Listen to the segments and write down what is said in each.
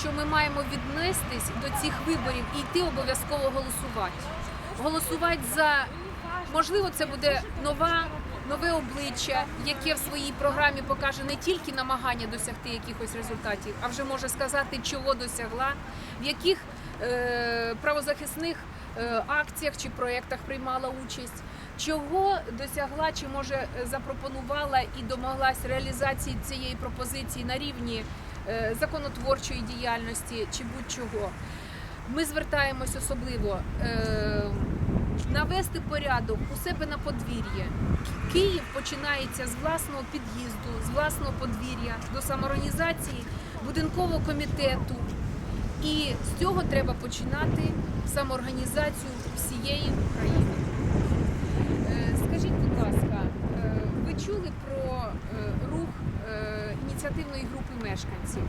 що ми маємо віднестись до цих виборів і йти обов'язково голосувати. Голосувати за можливо, це буде нова. Нове обличчя, яке в своїй програмі покаже не тільки намагання досягти якихось результатів, а вже може сказати, чого досягла, в яких е, правозахисних е, акціях чи проєктах приймала участь, чого досягла, чи може запропонувала і домоглась реалізації цієї пропозиції на рівні законотворчої діяльності чи будь-чого. Ми звертаємось особливо е, навести порядок у себе на подвір'ї. Київ починається з власного під'їзду, з власного подвір'я до самоорганізації будинкового комітету. І з цього треба починати самоорганізацію всієї України. Е, Скажіть, будь ласка, е, ви чули про е, е, ініціативної групи мешканців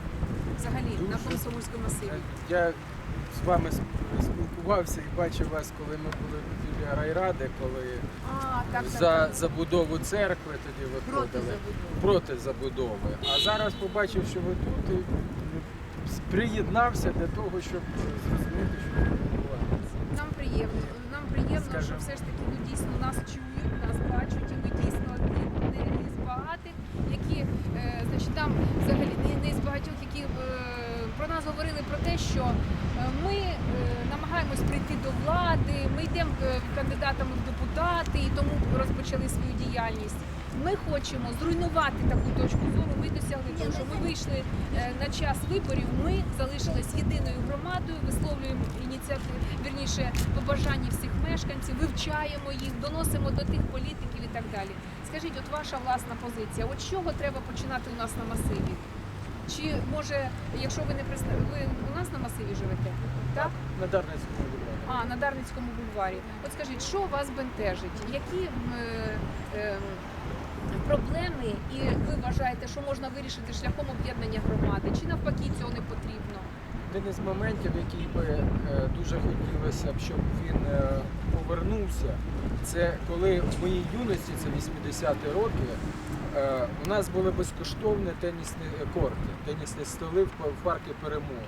взагалі на. Комсомольському масиві? Я з вами спілкувався і бачив вас, коли ми були біля райради, коли А, так, так, за так. забудову церкви тоді проти виходили забудови. проти забудови. А зараз побачив, що ви тут і приєднався для того, щоб зрозуміти, що відбувається. Нам приємно. Нам приємно, що все ж таки ну, дійсно нас чують, нас бачать, і ми дійсно не, з багатих, які е, взагалі не, не з багатьох, які е, про нас говорили про те, що е, ми е, намагаємось прийти до влади, ми йдемо кандидатами в депутати і тому розпочали свою діяльність. Ми хочемо зруйнувати таку точку зору. Ми досягли того, що ми вийшли на час виборів. Ми залишились єдиною громадою, висловлюємо ініціативу, вірніше побажання всіх мешканців, вивчаємо їх, доносимо до тих політиків і так далі. Скажіть, от ваша власна позиція, от з чого треба починати у нас на масиві? Чи може, якщо ви не представ... ви у нас на масиві живете? Так? На Дарницькому бульварі. А, на Дарницькому бульварі. От скажіть, що вас бентежить? Які е, е, проблеми і ви вважаєте, що можна вирішити шляхом об'єднання громади? Чи навпаки цього не потрібно? Один із моментів, який би е, дуже хотілося б, щоб він е, повернувся, це коли в моїй юності, це 80-ті роки, е, у нас були безкоштовні тенісні корти, тенісні столи в па- в парку Перемога.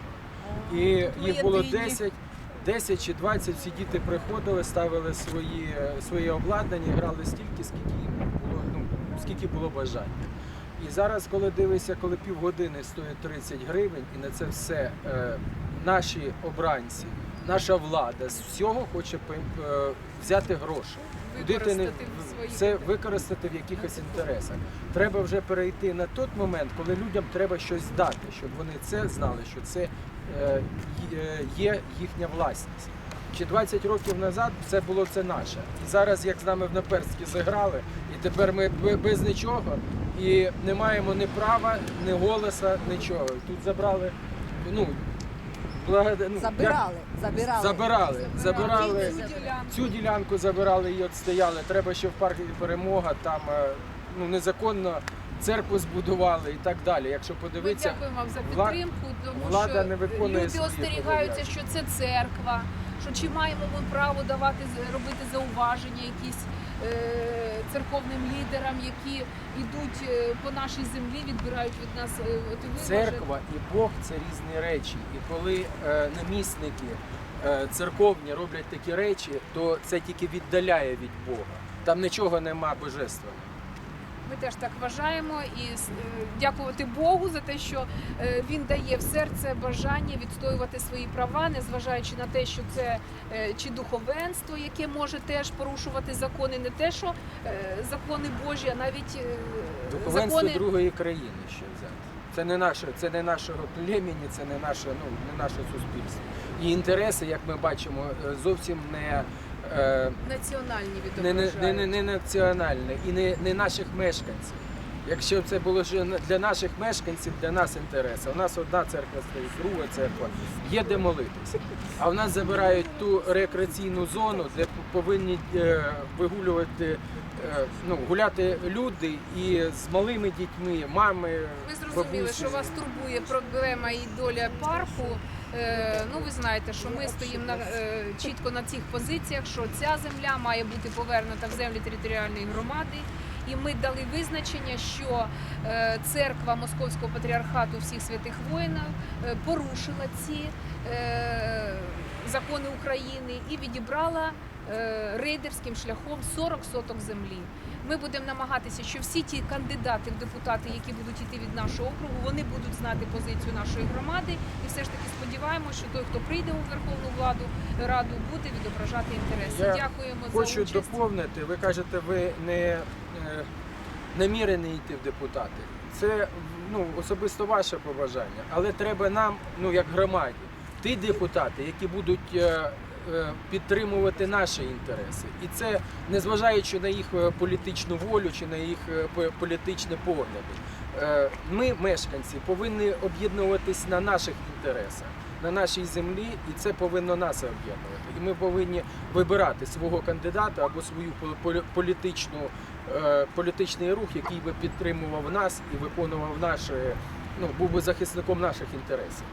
І їх було 10, 10 чи 20, всі діти приходили, ставили свої, своє обладнання, грали стільки, скільки їм було, ну, скільки було бажання. І зараз, коли дивишся, коли півгодини стоїть 30 гривень, і на це все е, наші обранці, наша влада з всього хоче е, взяти гроші. Куди ти не це використати в якихось інтересах. Треба вже перейти на той момент, коли людям треба щось дати, щоб вони це знали, що це е, е, є їхня власність. Чи 20 років назад це було це наше. І зараз, як з нами в Наперській зіграли, і тепер ми без нічого і не маємо ні права, ні голоса, нічого. Тут забрали, ну, благода- ну, як- Забирали, забирали. забирали, забирали. Цю ділянку. Цю ділянку забирали і от стояли. Треба ще в парку перемога, там е, ну, незаконно церкву збудували і так далі. Якщо Ми подивитися, дякуємо вам за вла- підтримку, тому влада що не виконує люди свої остерігаються, що це церква, що чи маємо ми право давати з- робити зауваження якісь церковним лідерам, які йдуть е, по нашій землі, відбирають від нас е, церква і Бог це різні речі. І коли е, намісники е, церковні роблять такі речі, то це тільки віддаляє від Бога. Там нічого нема божественного. Ми теж так вважаємо і е, дякувати Богу за те, що е, він дає в серце бажання відстоювати свої права, незважаючи на те, що це е, чи духовенство, яке може теж порушувати закони, не те, що закони Божі, а навіть Духовенство закони другої країни ще взяти. Це не наше, це не нашого племені, це не наше, ну не наше суспільство. І інтереси, як ми бачимо, зовсім не, е, національні відображають. не, не, не, не національне і не, не наших мешканців. Якщо це було ж для наших мешканців, для нас інтереси. У нас одна церква стоїть, друга церква, є де молитися. А в нас забирають ту рекреаційну зону, де повинні е, вигулювати, ну, гуляти люди і з малими дітьми, мами. Ви зрозуміли, бабусі. що вас турбує проблема і доля парку. Е, ну ви знаєте, що ми стоїмо на е, чітко на цих позиціях, що ця земля має бути повернута в землі територіальної громади, І ми дали визначення, що е, церква Московського патріархату всіх святих воїнів е, порушила ці е, закони України і відібрала е, рейдерським шляхом 40 соток землі. Ми будемо намагатися, що всі ті кандидати в депутати, які будуть йти від нашого округу, вони будуть знати позицію нашої громади, і все ж таки сподіваємося, що той, хто прийде у Верховну владу раду, буде відображати інтереси. Я Дякуємо за Хочу доповнити. Ви кажете, ви не е, намірені йти в депутати. Це ну, особисто ваше побажання, але треба нам, ну як громаді, ті депутати, які будуть е, е, підтримувати наші інтереси. І це незважаючи на їх е, політичну волю чи на їх е, по- політичні погляди. Е, Ми, мешканці, повинні об'єднуватись на наших інтересах, на нашій землі, і це повинно нас об'єднувати. І ми повинні вибирати свого кандидата або свою політичну, е, політичний рух, який би підтримував нас і виконував наші, ну, був би захисником наших інтересів.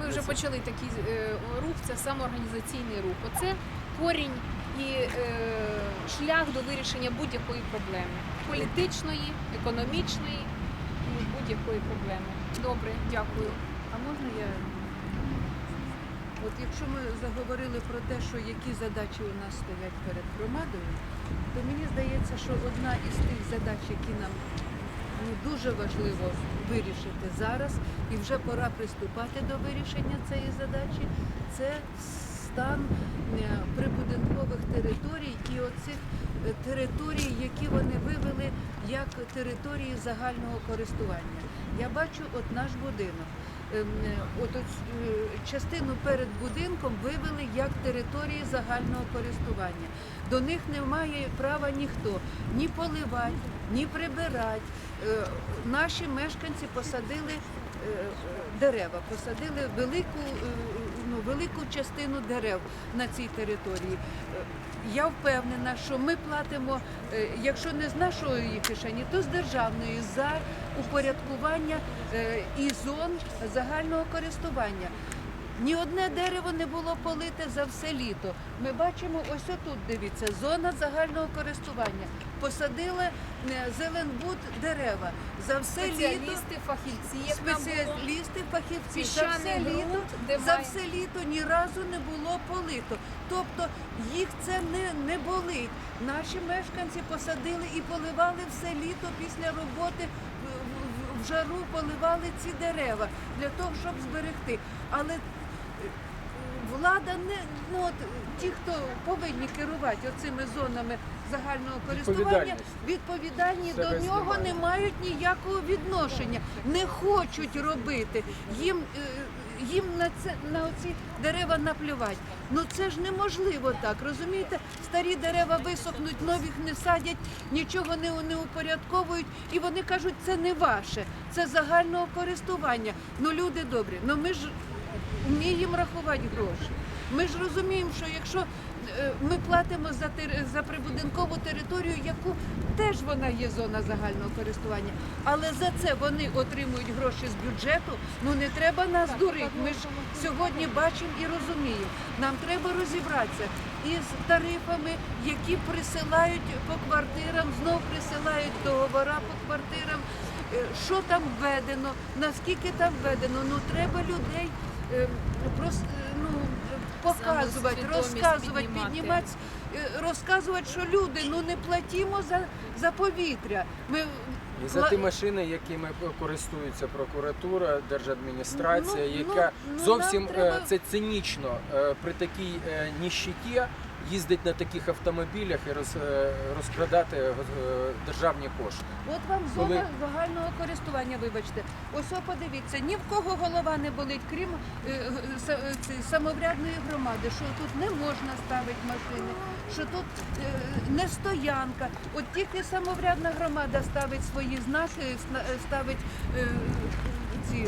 Ми вже почали такий е, рух, це самоорганізаційний рух. Оце корінь і е, шлях до вирішення будь-якої проблеми політичної, економічної і будь-якої проблеми. Добре, дякую. А можна я? От якщо ми заговорили про те, що які задачі у нас стоять перед громадою, то мені здається, що одна із тих задач, які нам ну, дуже важливо вирішити зараз, і вже пора приступати до вирішення цієї задачі, це стан е, прибудинкових територій і оцих е, територій, які вони вивели як території загального користування. Я бачу от наш будинок. Ем, е, От частину перед будинком вивели як території загального користування. До них не має права ніхто ні поливати, ні прибирати. Е, Наші мешканці посадили е, дерева, посадили велику, е, ну, велику частину дерев на цій території. Я впевнена, що ми платимо, якщо не з нашої кишені, то з державної за упорядкування і зон загального користування. Ні одне дерево не було полите за все літо. Ми бачимо ось отут, дивіться, зона загального користування. Посадили е, зеленбуд дерева за все літо. Фахівці, як. Спеціалісти, фахівці за все літо, за все літо ні разу не було полито. Тобто їх це не, не болить. Наші мешканці посадили і поливали все літо після роботи в- жару поливали ці дерева для того, щоб зберегти. Але влада не ну от ті, хто повинні керувати оцими зонами загального користування, відповідальні до нього не мають ніякого відношення, не хочуть робити. Їм, е, їм на це на оці дерева наплювати. Ну це ж неможливо так. Розумієте, старі дерева висохнуть, нових не садять, нічого не, не упорядковують, і вони кажуть, це не ваше, це загального користування. Ну люди добрі, ну ми ж вміємо рахувати гроші. Ми ж розуміємо, що якщо е, ми платимо за тер- за прибудинкову територію, яку теж вона є зона загального користування, але за це вони отримують гроші з бюджету. Ну не треба нас дурити. Ми ж сьогодні бачимо і розуміємо. Нам треба розібратися із тарифами, які присилають по квартирам, знов присилають договора по квартирам. Е, Що там введено, наскільки там введено? Ну треба людей е, просто ну, е, показувати, розказувати, піднімати. розказувати, що люди ну не платімо за, за повітря. Ми І за ті машини, якими користується прокуратура, держадміністрація, Ну, ну, яка ну, зовсім треба- це цинічно при такій ніщиті їздить на таких автомобілях і роз, е, розкрадати е, державні кошти. От вам Коли- зона загального користування, вибачте. Ось о, подивіться, ні в кого голова не болить, крім е, е, е, самоврядної громади, що тут не можна ставити машини, що тут е, не стоянка. От тільки самоврядна громада ставить свої знаки, ставить е, ці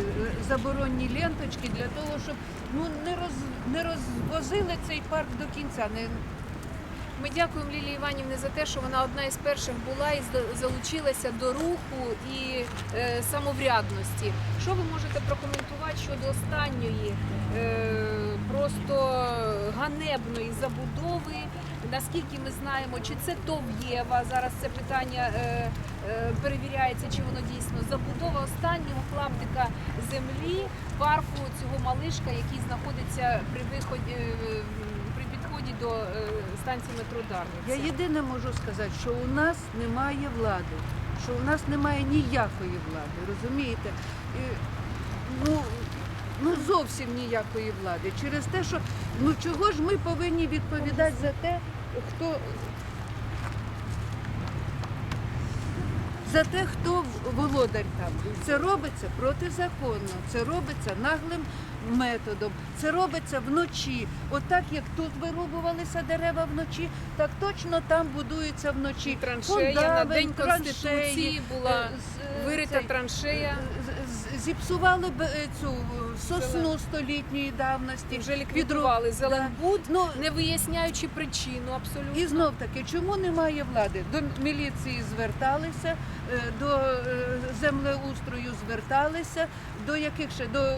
заборонні ленточки для того, щоб ну не роз не розвозили цей парк до кінця. Не Ми дякуємо Лілії Іванівні за те, що вона одна із перших була і залучилася до руху і е, самоврядності. Що ви можете прокоментувати щодо останньої е, просто ганебної забудови. Наскільки ми знаємо, чи це ТОВ Єва, зараз це питання е, е, перевіряється, чи воно дійсно забудова останнього клаптика землі парку цього малишка, який знаходиться при виході е, при підході до станції метро Я єдине можу сказати, що у нас немає влади, що у нас немає ніякої влади, розумієте? І, ну, ну зовсім ніякої влади. Через те, що ну чого ж ми повинні відповідати за те, хто за те, хто володар там. Це робиться протизаконно, це робиться наглим методом, це робиться вночі. Отак, як тут вирубувалися дерева вночі, так точно там будуються вночі. Траншея на День траншеї, Конституції була е, з- вирита траншея. Зіпсували б е, цю е, сосну столітньої давності. Вже ліквідували Відру- Зеленбуд, Ну, не виясняючи причину абсолютно. І знов таки, чому немає влади? До міліції зверталися, е, до землеустрою зверталися, до яких ще до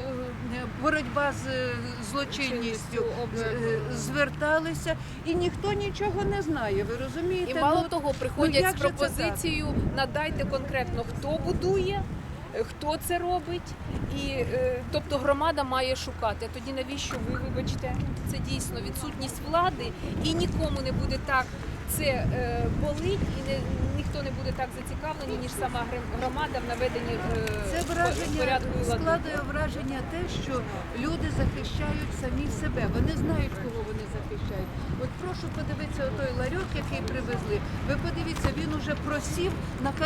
боротьба з злочинністю зверталися, і ніхто нічого не знає. Ви розумієте? І мало Ну, того, ну, приходять як з пропозицією надайте конкретно, хто будує, хто це робить, і е, тобто громада має шукати. Тоді навіщо ви вибачте? Це дійсно відсутність влади, і нікому не буде так це е, болить, і не ніхто не буде так зацікавлений, ніж сама громада в наведенні е, Це враження порядку складує враження те, що люди захищають самі себе. Вони знають, кого вони захищають. От прошу подивитися отой ларьок, який привезли. Ви подивіться, він уже просів на каналі.